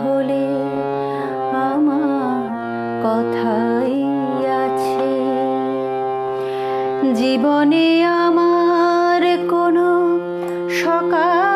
হলে আমার কথাই আছে। জীবনে আমার কোনো সকাল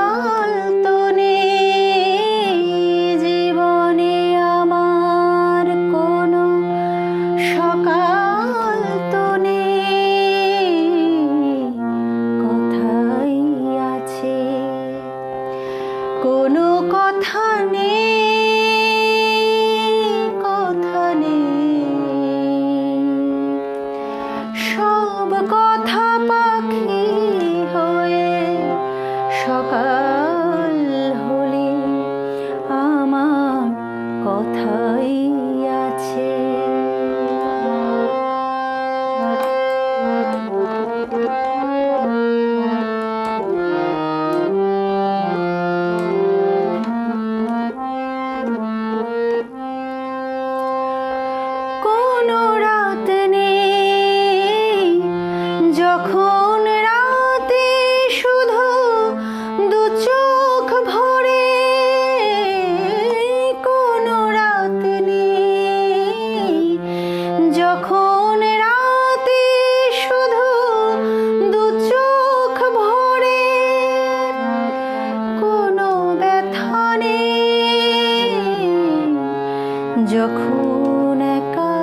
যখন একা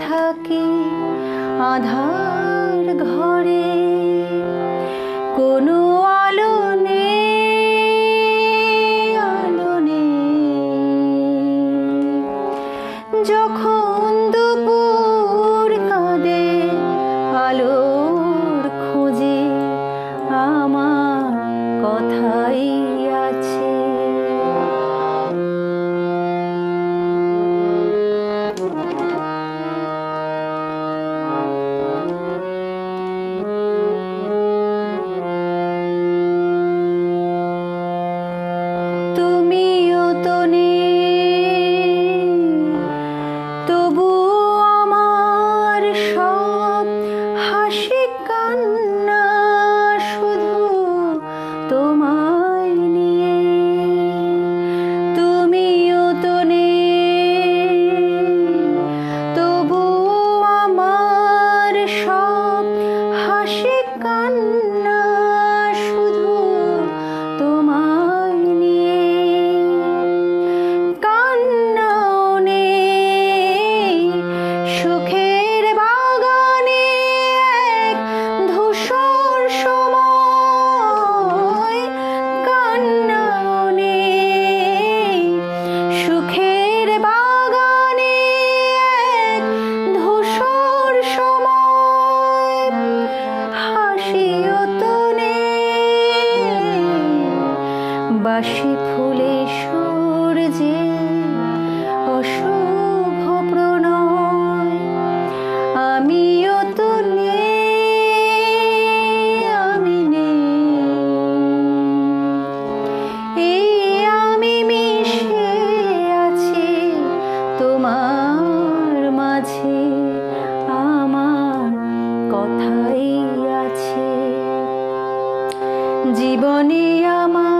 থাকি আধার ঘরে কোনো আলো No. বাসি ফুলে সূর্যে অশুভ প্রণয়। আমিও তো আমি নেই। এই আমি মিশে আছি তোমার মাঝে, আমার কথাই আছে। জীবনে আমার